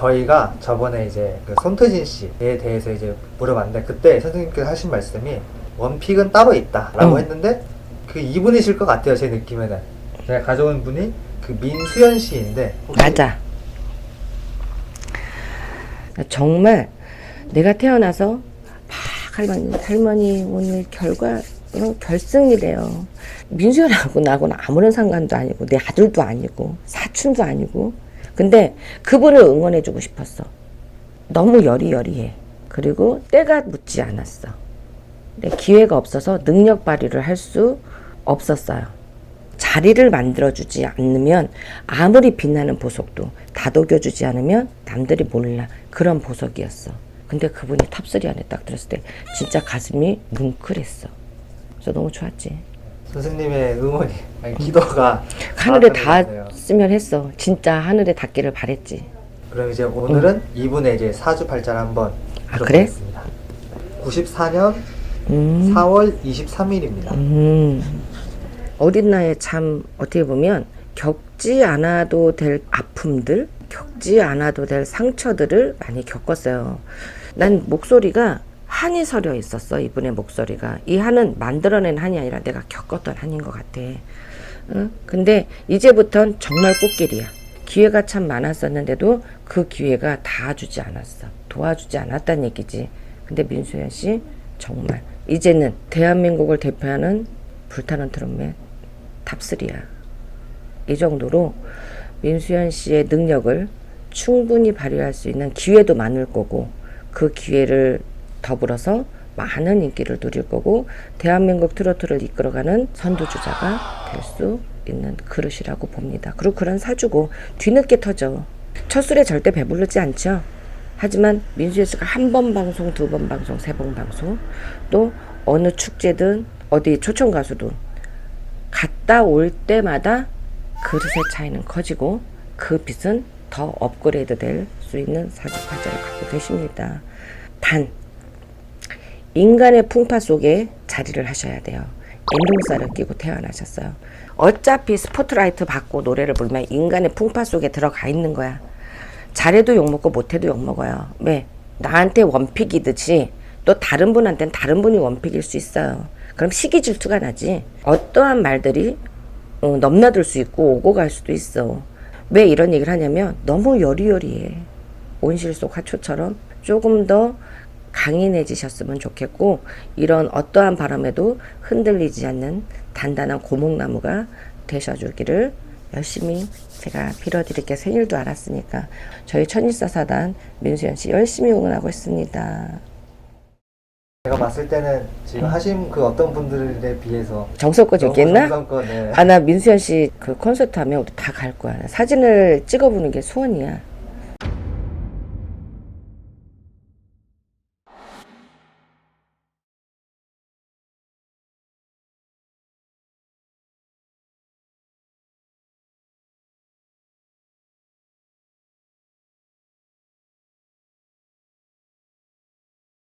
저희가 저번에 이제 그 손태진 씨에 대해서 이제 물어봤는데 그때 선생님께서 하신 말씀이 원픽은 따로 있다라고 응. 했는데 그 이분이실 것 같아요 제 느낌에는 제가 가져온 분이 그 민수연 씨인데 맞아. 정말 내가 태어나서 막 할머니, 할머니 오늘 결과 어, 결승이래요. 민수연하고 나하고는 아무런 상관도 아니고 내 아들도 아니고 사촌도 아니고 근데 그분을 응원해주고 싶었어. 너무 여리여리해. 그리고 때가 묻지 않았어. 근데 기회가 없어서 능력 발휘를 할 수 없었어요. 자리를 만들어주지 않으면 아무리 빛나는 보석도 다독여주지 않으면 남들이 몰라 그런 보석이었어. 근데 그분이 탑3 안에 딱 들었을 때 진짜 가슴이 뭉클했어. 그래서 너무 좋았지. 선생님의 응원이 아니 기도가 하늘에. 닿았으면 했어. 진짜 하늘에 닿기를 바랬지. 그럼 이제 오늘은 이분의 이제 사주팔자를 한번 아, 그래? 들어보겠습니다 94년 음. 4월 23일입니다 음. 어린 나이에 참 어떻게 보면 겪지 않아도 될 아픔들, 겪지 않아도 될 상처들을 많이 겪었어요. 난 목소리가 한이 서려 있었어, 이분의 목소리가. 이 한은 만들어낸 한이 아니라 내가 겪었던 한인 것 같아. 응? 근데 이제부턴 정말 꽃길이야. 기회가 참 많았었는데도 그 기회가 닿아주지 않았어. 도와주지 않았다는 얘기지. 근데 민수연 씨, 정말. 이제는 대한민국을 대표하는 불타는 트롯맨 탑3야. 이 정도로 민수연 씨의 능력을 충분히 발휘할 수 있는 기회도 많을 거고 그 기회를 더불어서 많은 인기를 누릴 거고 대한민국 트로트를 이끌어가는 선두주자가 될 수 있는 그릇이라고 봅니다. 그리고 그런 사주고 뒤늦게 터져. 첫 술에 절대 배부르지 않죠. 하지만 민수연 씨가 한 번 방송, 두 번 방송, 세 번 방송 또 어느 축제든 어디 초청 가수든 갔다 올 때마다 그릇의 차이는 커지고 그 빚은 더 업그레이드 될 수 있는 사주팔자를 갖고 계십니다. 단 인간의 풍파 속에 자리를 하셔야 돼요. 인종살을 끼고 태어나셨어요. 어차피 스포트라이트 받고 노래를 부르면 인간의 풍파 속에 들어가 있는 거야. 잘해도 욕먹고 못해도 욕먹어요. 왜? 나한테 원픽이듯이 또 다른 분한테는 다른 분이 원픽일 수 있어요. 그럼 시기 질투가 나지. 어떠한 말들이 어, 넘나들 수 있고 오고 갈 수도 있어. 왜 이런 얘기를 하냐면 너무 여리여리해. 온실 속 화초처럼 조금 더 강인해지셨으면 좋겠고 이런 어떠한 바람에도 흔들리지 않는 단단한 고목나무가 되셔주기를 열심히 제가 빌어드릴게 생일도 알았으니까 저희 천일사사단 민수연 씨 열심히 응원하고 있습니다. 제가 봤을 때는 지금 하신 그 어떤 분들에 비해서 정성껏 있겠나? 정성껏, 네. 아나 민수연 씨 그 콘서트 하면 우리 다 갈 거야. 사진을 찍어보는 게 소원이야.